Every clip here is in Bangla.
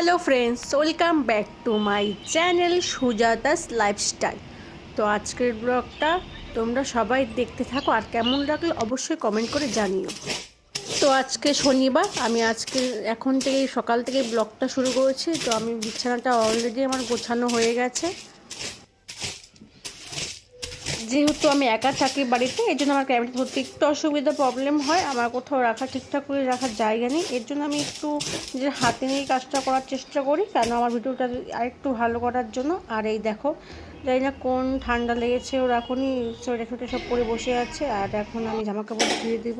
Hello friends welcome back to my channel Sujata's lifestyle তো আজকের ব্লগটা তোমরা সবাই দেখতে থাকো আর কেমন লাগলে অবশ্যই কমেন্ট করে জানিও। তো আজকে শনিবার, আমি আজকে এখন থেকে সকাল থেকে ব্লগটা শুরু করেছি। তো আমি বিছানাটা অলরেডি আমার গোছানো হয়ে গেছে। যেহেতু আমি একা থাকি বাড়িতে এর জন্য আমার ক্যামেরা ধরতে একটু অসুবিধা প্রবলেম হয়। আমার কোথাও রাখা ঠিকঠাক করে রাখার জায়গা নেই। এর জন্য আমি একটু নিজের হাতে নিয়ে কাজটা করার চেষ্টা করি। কেন আমার ভিডিওটা আরেকটু ভালো করার জন্য। আর এই দেখো, জানি না কোন ঠান্ডা লেগেছে, ওর এখনই সোয়েটার ফোয়েটার সব পরে বসে আছে। আর এখন আমি জামা কাপড় ধুয়ে দিব।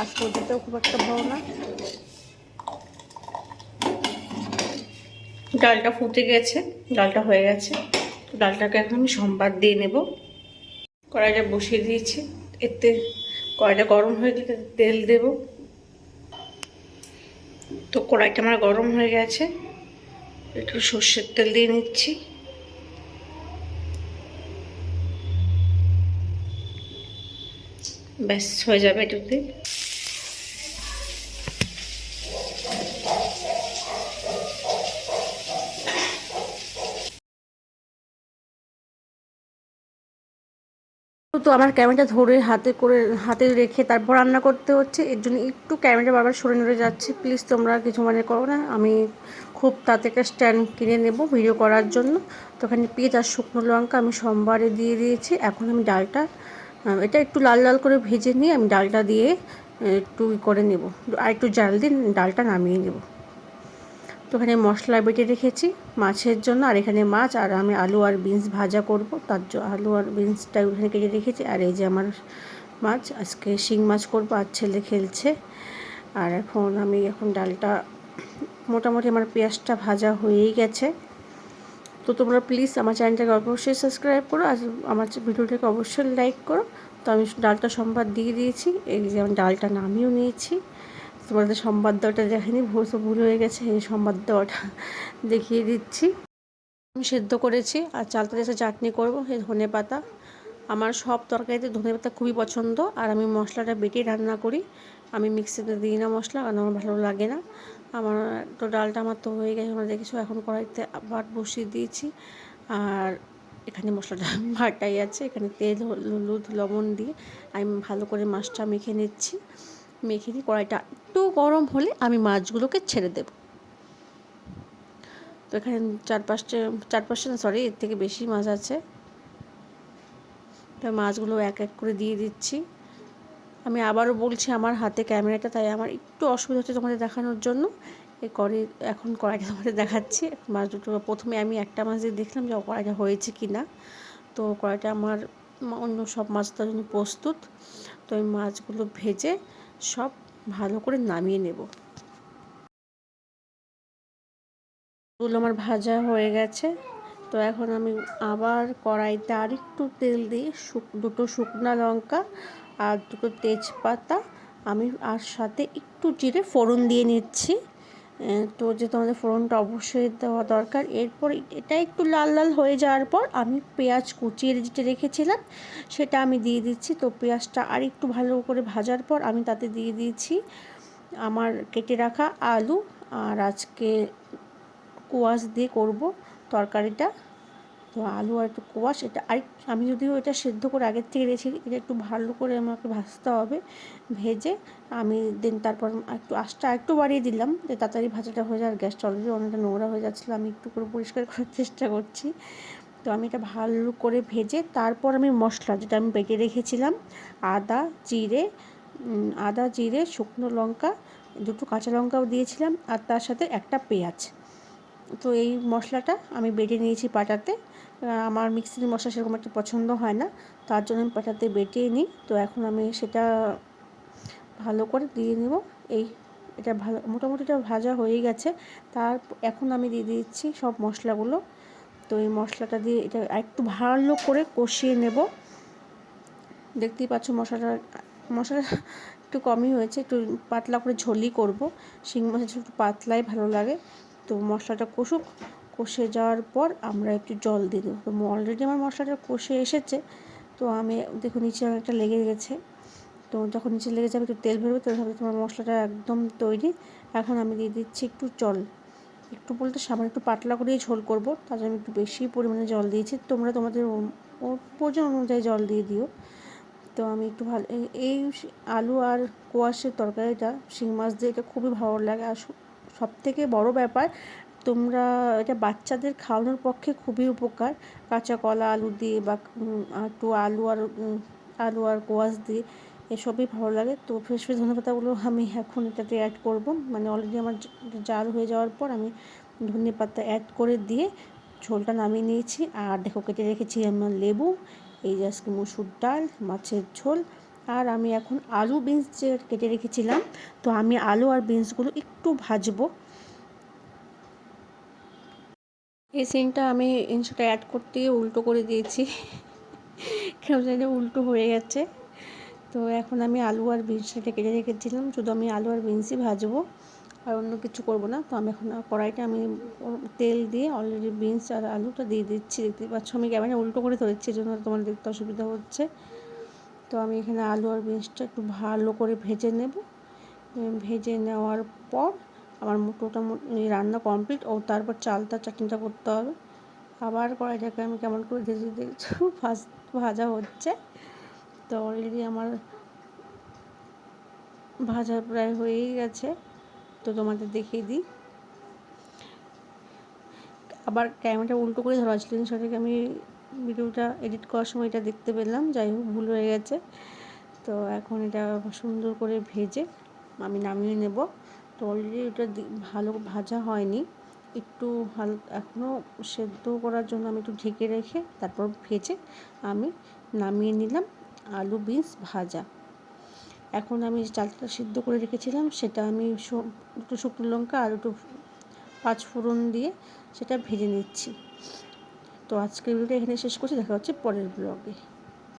আজ পর্যন্ত খুব একটা ভালো না। ডালটা ফুটে গেছে, ডালটা হয়ে গেছে। ডালটাকে এখন আমি সম্বাদ দিয়ে নেব। কড়াইটা বসিয়ে দিয়েছি। এতে কড়াইটা গরম হয়ে গেলে তেল দেব। তো কড়াইটা আমার গরম হয়ে গেছে। একটু সর্ষের তেল দিয়ে নিচ্ছি। ব্যাস, হয়ে যাবে একটু এটুতে। তো আমার ক্যামেরাটা ধরে হাতে করে, হাতে রেখে তারপর রান্না করতে হচ্ছে। এর জন্য একটু ক্যামেরা বারবার সরে নড়ে যাচ্ছে। প্লিজ তোমরা কিছু মনে করো না। আমি খুব তাতে একটা স্ট্যান্ড কিনে নেব ভিডিও করার জন্য। তো ওখানে পেঁয়াজ আর শুকনো লঙ্কা আমি সোমবারে দিয়ে দিয়েছি। এখন আমি ডালটা এটা একটু লাল লাল করে ভেজে নিয়ে আমি ডালটা দিয়ে একটু করে নেব। আর একটু জাল দিয়ে ডালটা নামিয়ে নেব। তো এখানে মশলা বেটে রেখেছি মাছের জন্য, আর এখানে মাছ, আর আমি আলু আর বিনস ভাজা করব। তার জন্য আলু আর বিনসটা ওখানে কেটে রেখেছি, আর এই যে আমার মাছ, আজকে শিং মাছ করব, আর ছেলে খেলছে। আর এখন আমি এখন ডালটা, মোটামুটি আমার পেঁয়াজটা ভাজা হয়েই গেছে। তো তোমরা প্লিজ আমার চ্যানেলটাকে অবশ্যই সাবস্ক্রাইব করো, আর আমার ভিডিওটাকে অবশ্যই লাইক করো। তো আমি ডালটা সম্বাদ দিয়ে দিয়েছি, এই যে আমি ডালটা নামিয়েও নিয়েছি। তোমাদের সংবাদ দেওয়াটা দেখেনি ভুল ভুল হয়ে গেছে, এই সংবাদ দেওয়াটা দেখিয়ে দিচ্ছি। আমি সেদ্ধ করেছি, আর চালতা দিয়ে চাটনি করব, এই ধনে পাতা। আমার সব তরকারিতে ধনে পাতা খুবই পছন্দ, আর আমি মশলাটা বেটে রান্না করি। আমি মিক্সিতে দিই না মশলা, কারণ আমার ভালো লাগে না। আমার তো ডালটা আমার তো হয়ে গেছে, আমরা দেখেছ এখন কড়াইতে আবার বসিয়ে দিয়েছি। আর এখানে মশলাটা ভাটাই আছে, এখানে তেল, হলুদ, লবণ দিয়ে আমি ভালো করে মাছটা মেখে নিচ্ছি। মেখে নিয়ে কড়াইটা একটু গরম হলে আমি মাছগুলোকে ছেড়ে দেব। তো এখানে চার পাঁচটা চার পাঁচটা না সরি এর থেকে বেশি মাছ আছে। তো মাছগুলো এক এক করে দিয়ে দিচ্ছি। আমি আবারও বলছি, আমার হাতে ক্যামেরাটা, তাই আমার একটু অসুবিধা হচ্ছে তোমাদের দেখানোর জন্য। এ কড়াই এখন কড়াইটা তোমাদের দেখাচ্ছি। মাছ দুটো, প্রথমে আমি একটা মাছ দিয়ে দেখলাম যে কড়াইটা হয়েছে কি না। তো কড়াইটা আমার, অন্য সব মাছ তার জন্য প্রস্তুত। তো এই মাছগুলো ভেজে সব ভালো করে নামিয়ে নেব। ওগুলো আমার ভাজা হয়ে গেছে। তো এখন আমি আবার কড়াইতে আর একটু তেল দিয়ে দুটো শুকনা লঙ্কা আর দুটো তেজপাতা আমি আর সাথে একটু জিরে ফোড়ন দিয়ে নিচ্ছি। তো যে তোমাদের ফোড়নটা অবশ্যই দেওয়া দরকার। এরপর এটা একটু লাল লাল হয়ে যাওয়ার পর আমি পেঁয়াজ কুচিয়ে যেটা রেখেছিলাম, সেটা আমি দিয়ে দিচ্ছি। তো পেঁয়াজটা আর একটু ভালো করে ভাজার পর আমি তাতে দিয়ে দিয়েছি আমার কেটে রাখা আলু। আর আজকে কোয়াশ দিয়ে করব তরকারিটা। তো আলু আর একটু কোয়াশ, এটা আর আমি যদিও এটা সেদ্ধ করে আগের থেকে রেখেছি, এটা একটু ভালো করে আমাকে ভাজতে হবে, ভেজে আমি দেন তারপর একটু আঁচটা একটু বাড়িয়ে দিলাম, যে তাড়াতাড়ি ভাজাটা হয়ে যায় আর গ্যাসটা অলরেডি অনেকটা নোংরা হয়ে যাচ্ছিল, আমি একটু করে পরিষ্কার করার চেষ্টা করছি। তো আমি এটা ভালো করে ভেজে তারপর আমি মশলা, যেটা আমি বেটে রেখেছিলাম, আদা, জিরে আদা, জিরে, শুকনো লঙ্কা, দুটো কাঁচা লঙ্কাও দিয়েছিলাম, আর তার সাথে একটা পেঁয়াজ। তো এই মশলাটা আমি বেটে নিয়েছি পাটাতে আমার মিক্সির মশলা সেরকম একটা পছন্দ হয় না, তার জন্য আমি পাটাতে বেটে নিই। তো এখন আমি সেটা ভালো করে দিয়ে নেব। এই, এটা ভালো, মোটামুটি এটা ভাজা হয়ে গেছে। তার, এখন আমি দিয়ে দিচ্ছি সব মশলাগুলো। তো এই মশলাটা দিয়ে এটা একটু ভালো করে কষিয়ে নেব। দেখতেই পাচ্ছ মশলাটা মশলা একটু কমই হয়েছে, একটু পাতলা করে ঝোলই করব। শিং মাছ একটু পাতলাই ভালো লাগে। তো মশলাটা কষুক। কষে যাওয়ার পর আমরা একটু জল দিয়ে দেবো। তো অলরেডি আমার মশলাটা কষে এসেছে, তো আমি দেখুন নিচে অনেকটা লেগে গেছে। তো যখন নিচে লেগে যাবে একটু তেল বেরোবে তো তোমার মশলাটা একদম তৈরি। এখন আমি দিয়ে দিচ্ছি একটু জল। একটু বলতে সামান্য একটু পাতলা করেই ঝোল করব, তার জন্য আমি একটু বেশি পরিমাণে জল দিয়েছি। তোমরা তোমাদের প্রয়োজন অনুযায়ী জল দিয়ে দিও। তো আমি একটু ভালো, এই আলু আর কোয়াশের তরকারিটা, শিং মাছ দিয়ে এটা খুবই ভালো লাগে। আর সব থেকে বড় ব্যাপার তোমরা এটা বাচ্চাদের খাওয়ানোর পক্ষে খুবই উপকার। কাঁচা কলা আলু দিয়ে বা একটু আলু আর আলু আর কোয়াশ দিয়ে এসবই ভালো লাগে। তো ফ্রেশ ফ্রেশ ধনে পাতাগুলো আমি এখন এটাতে অ্যাড করব। মানে অলরেডি আমার জাল হয়ে যাওয়ার পর আমি ধনে পাতা অ্যাড করে দিয়ে ঝোলটা নামিয়ে নিয়েছি। আর দেখো কেটে রেখেছি আমার লেবু, এই আজকে মুসুর ডাল, মাছের ঝোল। আর আমি এখন আলু বিনস যে কেটে রেখেছিলাম, তো আমি আলু আর বিনসগুলো একটু ভাজবো। এই সিনটা আমি ইনশোটা অ্যাড করতে গিয়ে উল্টো করে দিয়েছি। কেন জানি উল্টো হয়ে গেছে। তো এখন আমি আলু আর বিনসটা কেটে রেখেছিলাম। শুধু আমি আলু আর বিনসই ভাজবো, আর অন্য কিছু করব না। তো আমি এখন কড়াইটা আমি তেল দিয়ে অলরেডি বিনস আর আলুটা দিয়ে দিচ্ছি। দেখতে পাচ্ছ, আমি ক্যামেরা উল্টো করে ধরেছি জন্য তোমার দেখতে অসুবিধা হচ্ছে। তো আমি এখানে আলু আর বিনসটা একটু ভালো করে ভেজে নেব। ভেজে নেওয়ার পর আমার মোটোটা রান্না কমপ্লিট ও তারপর চালটা, চাটনিটা করতে হবে। আবার কড়াইটাকে আমি কেমন করে ভেজে দিয়েছি, ভাজ, ভাজা হচ্ছে। তো অলরেডি আমার ভাজা প্রায় হয়েই গেছে, তো তোমাদের দেখিয়ে দিই। আবার ক্যামেরাটা উল্টো করে ধরা ছিল সেটাকে আমি ভিডিওটা এডিট করার সময় এটা দেখতে পেলাম, যাই হোক, ভুল হয়ে গেছে। তো এখন এটা সুন্দর করে ভেজে আমি নামিয়ে নেব। তো অলরেডি এটা ভালো ভাজা হয়নি। একটু হাল এখনও সেদ্ধ করার জন্য আমি একটু ঢেকে রেখে তারপর ভেজে আমি নামিয়ে নিলাম আলু বিনস ভাজা। এখন আমি চালটা সিদ্ধ করে রেখেছিলাম সেটা আমি একটু শুকনো লঙ্কা আর একটু পাঁচ ফোড়ন দিয়ে সেটা ভেজে নিচ্ছি। তো আজকের ভিডিওটা এখানে শেষ করছি। দেখা হচ্ছে পরের ব্লগে